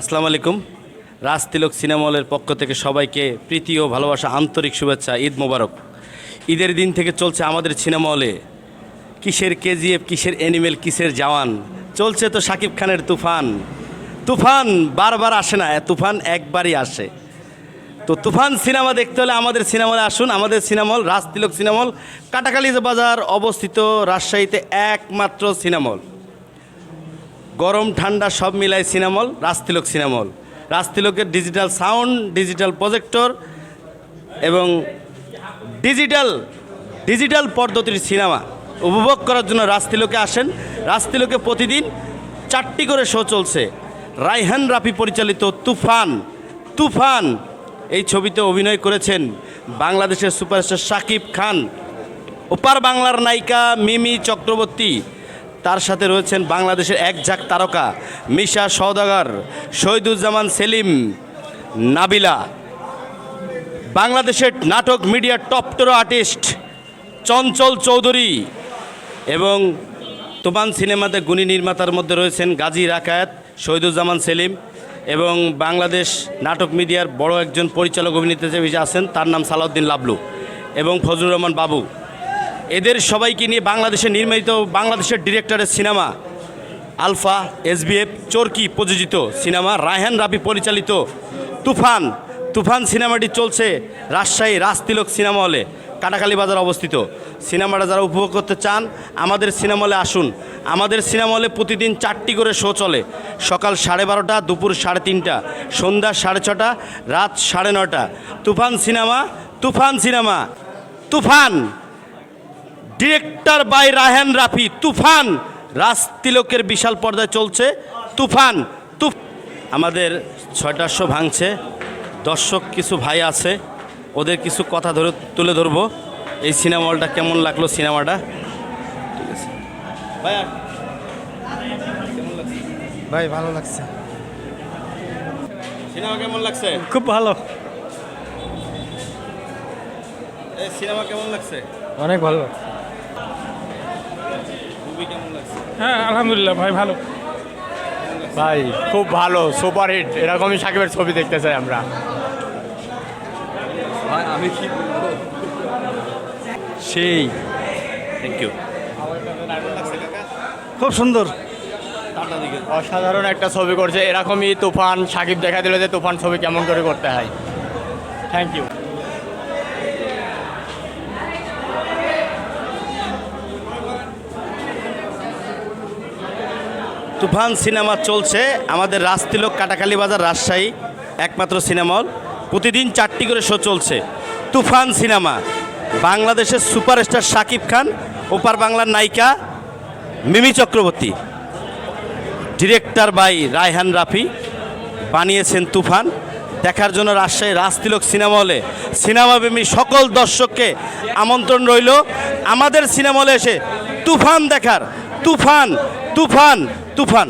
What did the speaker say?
আসসালামু আলাইকুম। রাজতিলক সিনেমা হলের পক্ষ থেকে সবাইকে প্রীতি ও ভালোবাসা, আন্তরিক শুভেচ্ছা, ঈদ মোবারক। ঈদের দিন থেকে চলছে আমাদের সিনেমা হলে। কিসের কেজিএফ, কিসের অ্যানিমেল কিসের জওয়ান? চলছে তো শাকিব খানের তুফান। তুফান বারবার আসে না তুফান একবারই আসে। তো তুফান সিনেমা দেখতে হলে আমাদের সিনেমা হলে আসুন। আমাদের cinema hall Rajtilak cinema hall কাটাকালি বাজার অবস্থিত রাজশাহীতে একমাত্র সিনেমা হল। গরম, ঠান্ডা সব মিলাই সিনেমল রাজতিলক সিনেমল। রাজতিলকের ডিজিটাল সাউন্ড ডিজিটাল প্রজেক্টর এবং ডিজিটাল ডিজিটাল পদ্ধতির সিনেমা উপভোগ করার জন্য রাজতিলকে আসেন। রাজতিলকে প্রতিদিন চারটি করে শো চলছে। রায়হান রাফি পরিচালিত তুফান তুফান এই ছবিতে অভিনয় করেছেন বাংলাদেশের সুপারস্টার শাকিব খান। ওপার বাংলার নায়িকা মিমি চক্রবর্তী। তার সাথে রয়েছেন বাংলাদেশের এক ঝাঁক তারকা, মিশা সওদাগর, শহীদুজ্জামান সেলিম, নাবিলা। বাংলাদেশের নাটক মিডিয়ার টপটোর আর্টিস্ট চঞ্চল চৌধুরী এবং তুমান সিনেমাতে গুণী নির্মাতার মধ্যে রয়েছেন গাজী রাকায়াত, শহীদুজ্জামান সেলিম এবং বাংলাদেশ নাটক মিডিয়ার বড় একজন পরিচালক অভিনেতা হিসেবে আছেন, তার নাম সালাউদ্দিন লাবলু এবং ফজলুর রহমান বাবু। এদের সবাইকে নিয়ে বাংলাদেশে নির্মিত বাংলাদেশের ডিরেক্টরের সিনেমা আলফা এসবিএফ চরকি প্রযোজিত সিনেমা রায়হান রাবি পরিচালিত তুফান। তুফান সিনেমাটি চলছে রাজশাহী রাজতিলক সিনেমা হলে কাটাখালী বাজার অবস্থিত। সিনেমাটা যারা উপভোগ করতে চান, আমাদের সিনেমা হলে আসুন। আমাদের সিনেমা হলে প্রতিদিন চারটি করে শো চলে। সকাল সাড়ে বারোটা, দুপুর সাড়ে তিনটা, সন্ধ্যা সাড়ে ছটা, রাত সাড়ে নটা Toofan cinema Toofan cinema, Toofan! Director by Raihan Rafi Toofan. Raj তিলকের বিশাল পর্দায় চলছে। তুফান তুফ আমাদের ছয়টার শো ভাঙছে। দর্শক কিছু ভাই আছে ওদের কিছু কথা ধরে তুলে ধরবো। এই সিনেমা হলটা কেমন লাগল সিনেমাটা? ঠিক আছে। লাগছে ভাই ভালো লাগছে। সিনেমা কেমন লাগছে? খুব ভালো। সিনেমা কেমন লাগছে? অনেক ভালো। লাগছে হ্যাঁ আলহামদুলিল্লাহ ভাই ভালো। ভাই খুব ভালো সুপার হিট এরকমই সাকিবের ছবি দেখতে চাই আমরা। সেই। থ্যাংক ইউ খুব সুন্দর। অসাধারণ একটা ছবি করছে এরকমই তুফান সাকিব দেখা দিল যে তুফান ছবি কেমন করে করতে হয়। থ্যাংক ইউ তুফান সিনেমা চলছে আমাদের রাজতিলক কাটাখালী বাজার রাজশাহী, একমাত্র সিনেমা হল প্রতিদিন চারটি করে শো চলছে। তুফান সিনেমা। বাংলাদেশের সুপারস্টার শাকিব খান, ওপার বাংলার নায়িকা মিমি চক্রবর্তী। ডিরেক্টর বাই রায়হান রাফি বানিয়েছেন তুফান। দেখার জন্য রাজশাহী রাজতিলক সিনেমা হলে সিনেমাপ্রেমী সকল দর্শককে আমন্ত্রণ রইল। আমাদের সিনেমা হলে এসে তুফান দেখার। তুফান তুফান তুফান।